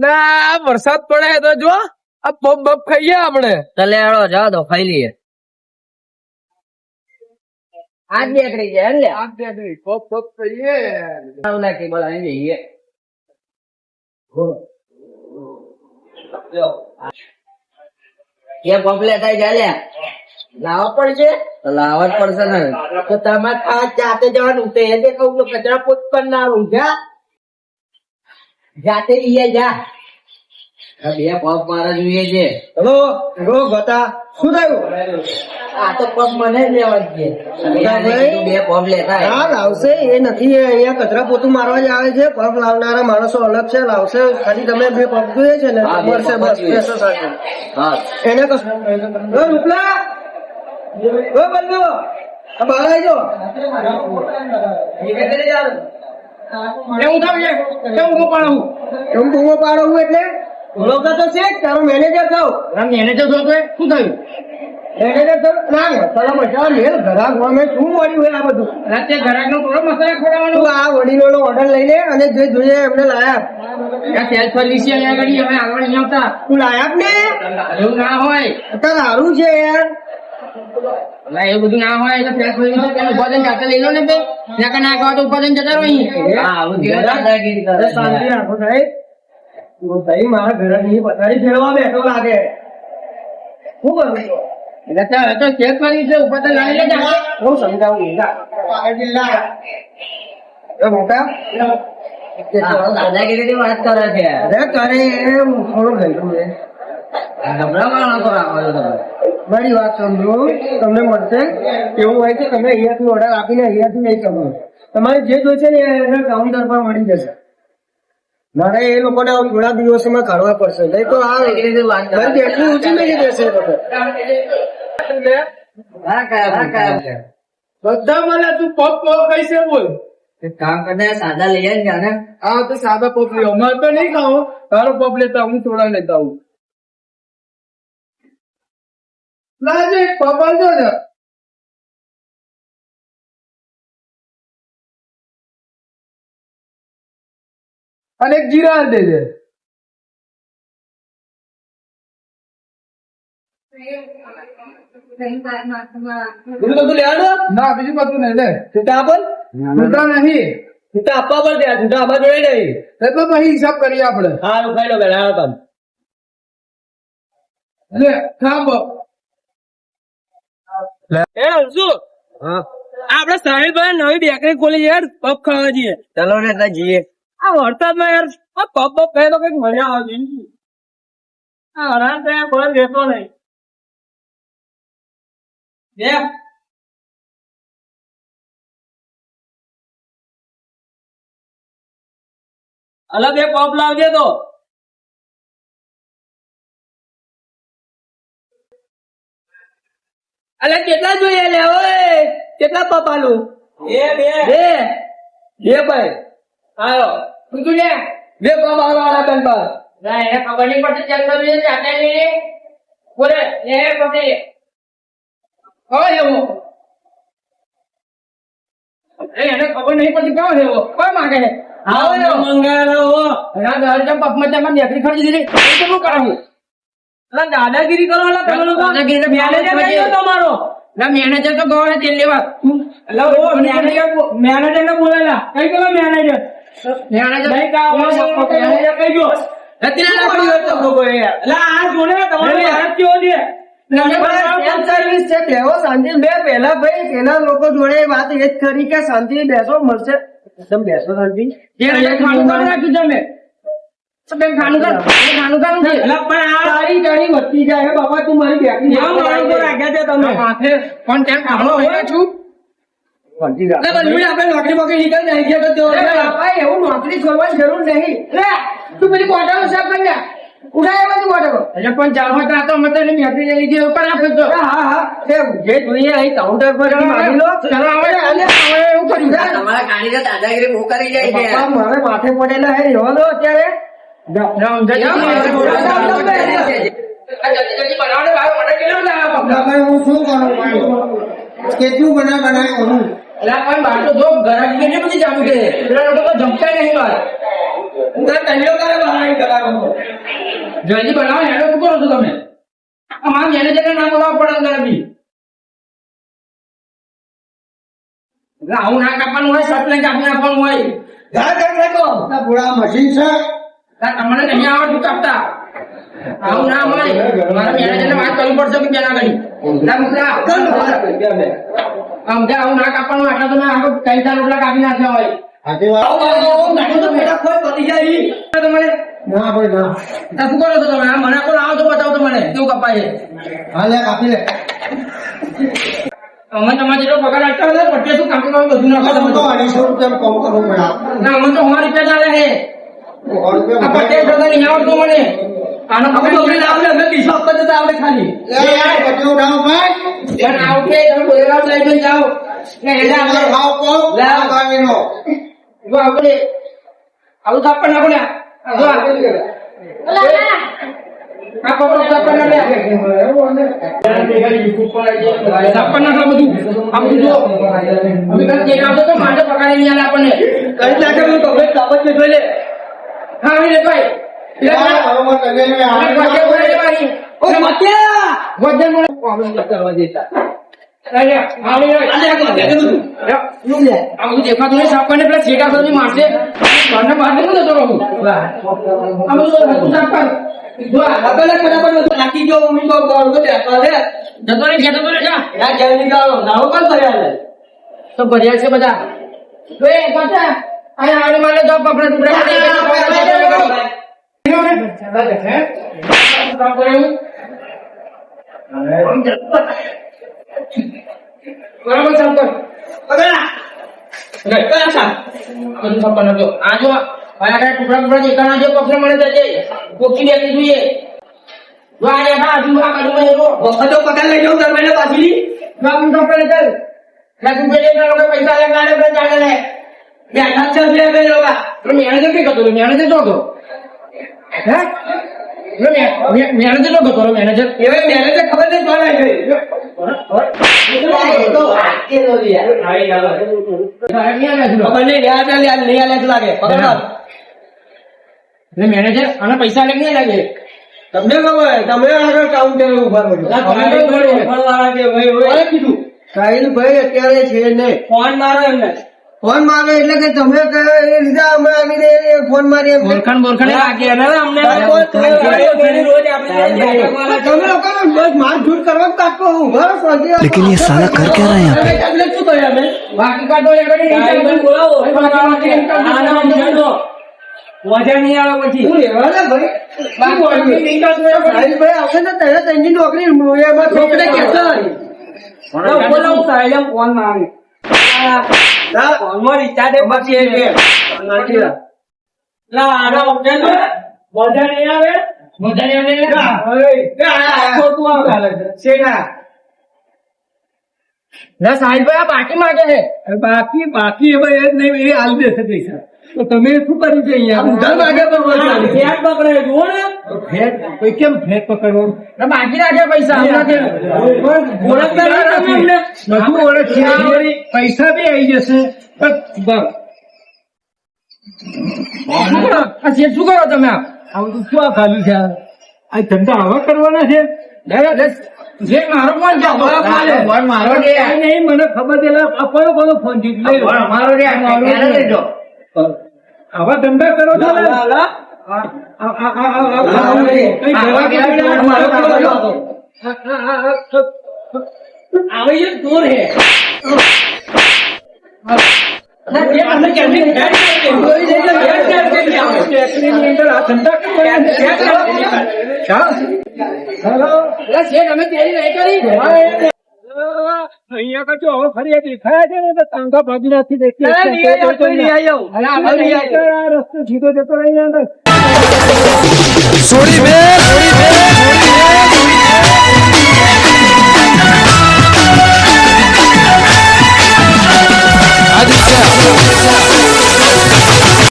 ના વરસાદ પડે તો જો આ પપ બપ ખાઈએ આપણે. ચલે હેડો જાઓ તો ખાઈ લઈએ. આજ નીકળી છે એટલે આજ દેખરી, પબ પબ ખાઈએ. ઓલા કેબલ આવી જઈએ. કે પંપલેટ થાય જાય લ્યા લાવવા પડશે? લાવવા પડશે ને. તો તમે ખાસ જાતે જવાનું તે તો કચરા પોત ના જા જાતે લઈએ જા. બે પગ મારા જોઈએ છે. હલો હલો ગોતા શું થયું? આ તો પગ મને લેવા જ બે પગ લેતા હા લાવશે એ નથી એ અહીંયા કચરા પોતું મારવા જ આવે છે. પગ લાવનારા માણસો અલગ છે લાવશે. ખાલી તમે બે પગ જોઈએ છે ને મળશે બસ પૈસા સાથે. હા. એને કશું. રૂપલા? ઓ બંધુ બહાર આવી જાઓ. એવું થાય છે. કેમ હું? બૂમો પાડો હું એટલે? ઓળખતો તો છે તારો મેનેજર થયો મેનેજર થયો તો શું થયું? મેનેજર તો ના તારા બધા મેલ ઘરાક ગમે શું મળ્યું હોય આ બધું? રાતે ઘરાક નો થોડો મસાલા ખોડાવવાનો આ વડીલો નો ઓર્ડર લઈ લે અને જે જોઈએ એમને લાયા. સેલ્ફ સર્વિસ અહીંયા આગળ અમે આગળ નહીં આવતા. તું લાયા ને? એવું ના હોય. અત્યારે સારું છે યાર. એટલે બધું ના હોય તો સેલ્ફ સર્વિસ ઉપાદન જાતે લઈ લો ને બે નકા ના ખાવા તો ઉપાદન જતા રહો અહીં. હા આવું. ધીરે દાદાગીરી કરે. અરે શાંતિ છે. રાખો સાહેબ. તું ભાઈ મારા ઘરે ની પથારી ફેરવા બેઠો લાગે. શું કરું એટલે તો હવે તો છે ઉપાદન લાવી લેજે હું સમજાવું મોટા? હા, વાત કરે છે. અરે કરે થોડું ગયું છે ગભરાવાનો તો રાખો છો તમે. મારી વાત સમજો તમને મળશે. એવું હોય કે તમે અહીંયાથી ઓર્ડર આપીને અહીંયાથી નહીં કરો. તમારે જે જોઈશે ને એના કાઉન્ટર પર મળી જશે. મારે એ લોકોને થોડા દિવસોમાં કાઢવા પડશે. નહીં તો આ જેટલું ઊંચી મેળવી દેશે હા હા બધા મને તું પગ પગ કઈ છે બોલ કામ કરને સાદા લઈ આવીને જાને આ તો સાદા પોપ લ્યો અમારે તો નહીં ખાઓ તારો પગ લેતા હું થોડા લેતા હું લાજે અને એક જીરા દેજે બીજું બધું લેવાનું ના બીજું બધું નહીં લે? નહીં. આપવા પર આ છૂટા આપવા જોઈ નહીં. એટલે પછી હિસાબ કરીએ આપણે. સારું ખાઈ લો પેલા તમે લે થાંભો. એ આપડે સાહિલભાઈ નવી બેકરી ખોલી યાર પપ ખાવા જઈએ. ચલો ને ત્યાં જઈએ. આ વરસાદમાં યાર આ પપ પપ કહે તો કંઈક મજા આવે આ હરાન તો યાર કોઈ રહેતો નહીં. બે. અલગ એક પપ લાવજે તો. અલે કેટલા જોઈએ લે ઓય? કેટલા પપ આલું એ બે. બે? બે ભાઈ. આયો તું તું લે બે પપ આલો આના બેન પર ના એને ખબર નહીં પડતી ચાલ તો બે ચાટે લઈ બોલે એ પછી કોણ એવો? એ એને ખબર નહીં પડતી કેવો એવો? કોઈ માગે છે? આવો ના પપમાં તમે બેકરી ખરીદી દીધી એ કરાવું? દાદાગીરી કરો તમે લોકો? દાદાગીરી મેનેજર તમારો. મેનેજર તો ગયો તેલ લેવા. મેનેજર મેનેજર ને બોલેલા કઈ ગયો મેનેજર કઈ ગયો આ જોને તમારો કેવો સર્વિસ છે? શાંતિ બે પહેલા ભાઈ તેના લોકો જોડે વાત એ જ કરી કે શાંતિ બેસો મળશે. તમે બેસો શાંતિ. કાઢી તમે. બેન ખાનું કાઢ ખાનું કાઢું છે પણ આ તારી ગાડી વધતી જાય હે તું મારી બેકરી કેમ મારા ઉપર રાખ્યા છે તમે માથે પણ તેમ ખાણો હોય છું એટલે બધું આપણે નોકરી બોકરી નીકળી જાય છે તો બાપા એવું નોકરી છોડવાની જરૂર નહીં તું બધી બોટલો સાફ કરી લે. ઉડાય બધું બોટલો એટલે પણ ચાર પાંચ રાતો અમે તો એની મેકરી લઈ લીધી ઉપર આપી દો હા હા હા તે જે જોઈએ અહીં કાઉન્ટર પરથી લો ચાલો આવે આવે આવે એવું કર્યું તમારા ગાડી દાદાગીરી બહુ કરી જાય છે મારે માથે પડેલા હે રહેવા દો અત્યારે કેટલો હું બના બનાય કરું એટલે આ તો જો ઘરાકી કેટલી બધી ચાલુ છે પેલા લોકો જમતા નહીં બહાર હું તને કરે બહાર આવી જલ્દી બનાવો હેડો શું કરો છો તમે અમારા મેનેજરને ના બોલાવવા પડે અંદર બી આવું ના કાપવાનું હોય લઈને કાપી નાખવાનું હોય આ પૂરા મશીન છે તમને નહીં આવડતું કાપતા આવું ના હોય. મારા મેનેજરને વાત કરવી પડશે કે ત્યાં ના મુકરા આમ આવું ના કાપવાનું આટલા તમે આખો કઈ ચાર રોટલા કાપી નાખ્યા હોય. તમારે ના ભાઈ ના. શું કરો છો તમે? મને કોઈ આવો તો બતાવો તો મને. કેવું કપાય છે હા લે કાપી લે. અમે તમારે જેટલો પગાર આપતા હોય પટ્ટે શું કામ બધું નાખો હું તો તમે. અઢીસો રૂપિયા કમ કરવું ના અમે તો અમારી રૂપિયા ચાલે છે. સો આ પટ્ટે વધારે. નહીં આવડતું મને આનો પગાર અમે લાવડે અમે બીસો આપવા જતા આવડે ખાલી લે, પચીસ ઉઠાવો ભાઈ. યાર આવું તમે બોલેલા લઈ જાઓ ને એટલે આપણે ખાઓ કહો, લે. આ જો આપણે આવું થાપ પણ નાખો ને જો આ. આ પકડો થાપ પણ નાખે. થાપ પણ નાખો બધું આ જો અમે કાલ આવતો તો માટે પગાર નહીં આપણને કઈ લાગે હું તમને કાપડ જોઈ લે હા લે ભાઈ. કર નાખી દો જતો રહે જતો રહે જા. જલ્દી ગાળો નાવો કર ભર્યા છે? તો ભર્યા છે બધા. તો આડી મારે તો પકડે તો પકડે? બરાબર કર પકડા બધું કરી નાખજો. આ જો આ ટુકડા ટુકડા દેખાણા છે પકડે મળે જજે કોકી દેખી જોઈએ જો આ દેખા હજુ આ. વખતો લઈ જાઉં પાછી. કરી. તું પેલે પેલા લોકો પૈસા લે. તો મેનેજર કઈ કરતો તો હે એવે ખબર નહીં કોણ આવી ગઈ આના પૈસા લે નહીં લાગે તમને ખબર તમે આગળ કાઉન્ટર ઊભા કીધું સાહિલ ભાઈ અત્યારે છે ને ફોન મારો એમને ફોન મારે એટલે કે તમે કહો એ લીધા અમે આવીને એ ફોન મારી એમ ઓળખાણ બોરખાણ લાગે ને અમને રોજ આપણે તમે લોકો બસ માર ઝૂઠ કરવા કાઢતો હું બસ શાંતિ રાખો. लेकिन ये साला कर क्या रहा है यहाँ पे ટેબ્લેટ શું કર્યા અમે બાકી કાઢો એ કરી વજન નહીં આવે પછી હું રહેવા દે ભાઈ સાહિલ ભાઈ આવશે ને તરત એની નોકરી એમાં છોકરે છોકરે કહેતો કહેતો બોલો સાહેબ ફોન માં ના, ફોનમાં રિચાર્જ પછી. લા નહીં આવે આવે શેના? ના સાહેબભાઈ આ બાકી માગે છે બાકી બાકી હવે એ નહીં એ હાલ દેશે પૈસા તો તમે શું કર્યું છે અહીંયા ઉધાર માગે તો પકડે જુઓ ને ફેટ કોઈ કેમ ફેર પકડવો બાકી રાખ્યા પૈસા? બધું પૈસા બી આવી જશે. પણ શું કરો? તમે આવું તો શું આ ખાલી છે? આ? ધંધા આવા કરવાના છે? મારો ફોન છે મારો નહીં મને ખબર છે લા, આ કયો કયો ફોન છે? મારો. આવા ધંધા કરો છો આવે છે હે અહીંયા કચો હવે ફરી દેખાયા છે ને તો તાંગા ભાગી નથી દેખી રસ્તો સીધો જતો રહી અંદર Sorry, man.